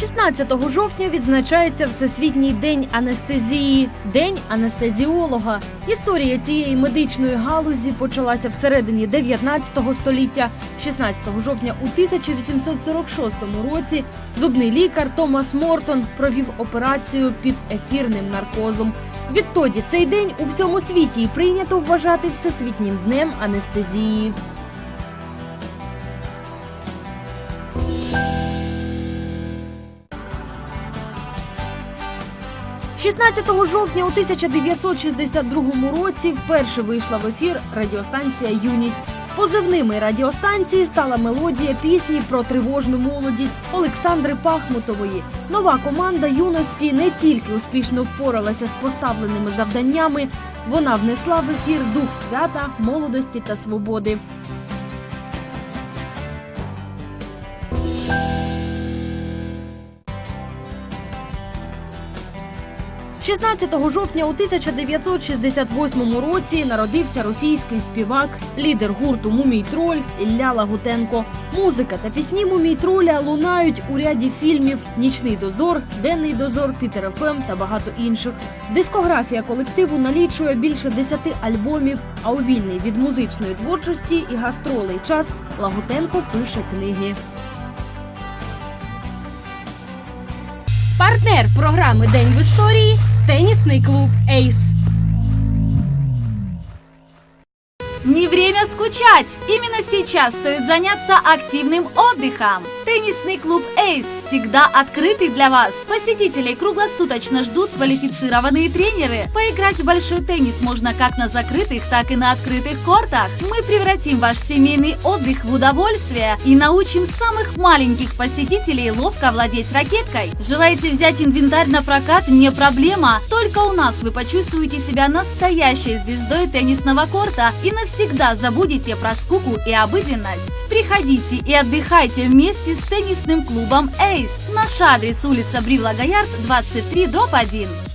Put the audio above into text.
16 жовтня відзначається Всесвітній день анестезії, день анестезіолога. Історія цієї медичної галузі почалася всередині 19 століття. 16 жовтня у 1846 році зубний лікар Томас Мортон провів операцію під ефірним наркозом. Відтоді цей день у всьому світі і прийнято вважати всесвітнім днем анестезії. 16 жовтня у 1962 році вперше вийшла в ефір радіостанція Юність. Позивними радіостанції стала мелодія пісні про тривожну молодість Олександри Пахмутової. Нова команда юності не тільки успішно впоралася з поставленими завданнями, вона внесла в ефір дух свята, молодості та свободи. 16 жовтня у 1968 році народився російський співак, лідер гурту Мумій Троль Ілля Лагутенко. Музика та пісні Мумій Троля лунають у ряді фільмів Нічний дозор, Денний дозор, Пітер ФМ та багато інших. Дискографія колективу налічує більше 10 альбомів. А у вільний від музичної творчості і гастролей час Лагутенко пише книги. Партнер програми День в історії тенісний клуб Ейс. Скучать! Именно сейчас стоит заняться активным отдыхом. Теннисный клуб «Эйс» всегда открытый для вас. Посетителей круглосуточно ждут квалифицированные тренеры. Поиграть в большой теннис можно как на закрытых, так и на открытых кортах. Мы превратим ваш семейный отдых в удовольствие и научим самых маленьких посетителей ловко владеть ракеткой. Желаете взять инвентарь на прокат? Не проблема. Только у нас вы почувствуете себя настоящей звездой теннисного корта и навсегда забудете про скуку и обыденность. Приходите и отдыхайте вместе с теннисным клубом «Эйс». Наш адрес улица Брила Гаярд, 23, дробь 1.